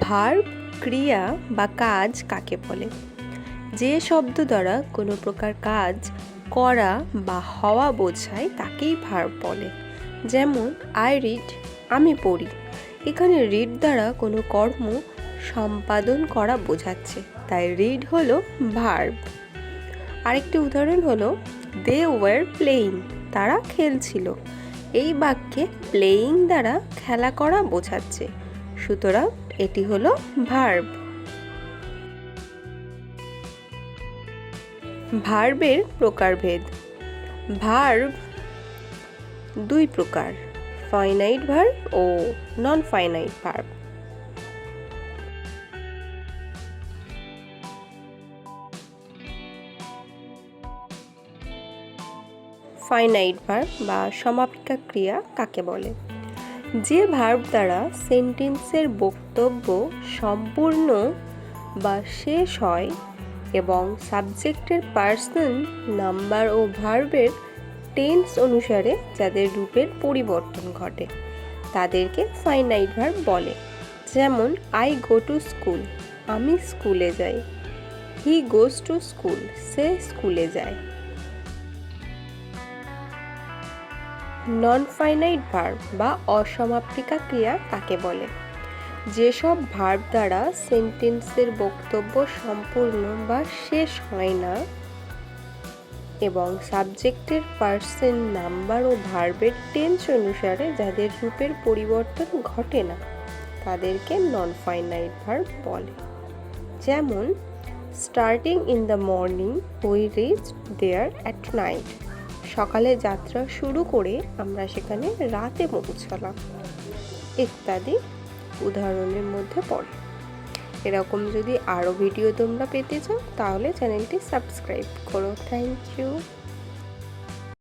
Verb ক্রিয়া বা কাজ কাকে বলে? যে শব্দ দ্বারা কোনো প্রকার কাজ করা বা হওয়া বোঝায় তাকেই ভার্ব বলে। যেমন আই রিড আমি পড়ি। এখানে রিড দ্বারা কোনো কর্ম সম্পাদন করা বোঝাচ্ছে, তাই রিড হলো ভার্ব আরেকটি উদাহরণ হলো দে ওয়ার প্লেয়িং তারা খেলছিল। এই বাক্যে প্লেয়িং দ্বারা খেলা করা বোঝাচ্ছে। সুতরাং এটি হলো ভার্ব ভার্বের প্রকারভেদ। ভার্ব দুই প্রকার ফাইনাইট ভার্ব ও non finite verb finite verb বা সমাপিকা ক্রিয়া কাকে বলে? যে ভার্ব দ্বারা সেন্টেন্সের বক্তব্য সম্পূর্ণ বা শেষ হয় এবং সাবজেক্টের পার্সন, নাম্বার ও ভার্বের টেন্স অনুসারে যাদের রূপের পরিবর্তন ঘটে, তাদেরকে ফাইনাইট ভার্ব বলে। যেমন আই গো টু স্কুল আমি স্কুলে যাই। হি গোজ টু স্কুল সে স্কুলে যায়। নন ফাইনাইট ভার্ব বা অসমাপ্তিকা ক্রিয়া কাকে বলে? যেসব ভার্ব দ্বারা সেন্টেন্সের বক্তব্য সম্পূর্ণ বা শেষ হয় না এবং সাবজেক্টের পার্সন নাম্বার ও ভার্বের টেন্স অনুসারে যাদের রূপের পরিবর্তন ঘটে না, তাদেরকে নন ফাইনাইট ভার্ব বলে। যেমন starting in the morning we reach there at night সকালে যাত্রা শুরু করে আমরা সেখানে রাতে পৌঁছালাম। ইত্যাদি উদাহরণের মধ্যে পড়ে। এরকম যদি আরও ভিডিও তোমরা পেতে চাও, তাহলে চ্যানেলটি সাবস্ক্রাইব করো। Thank you.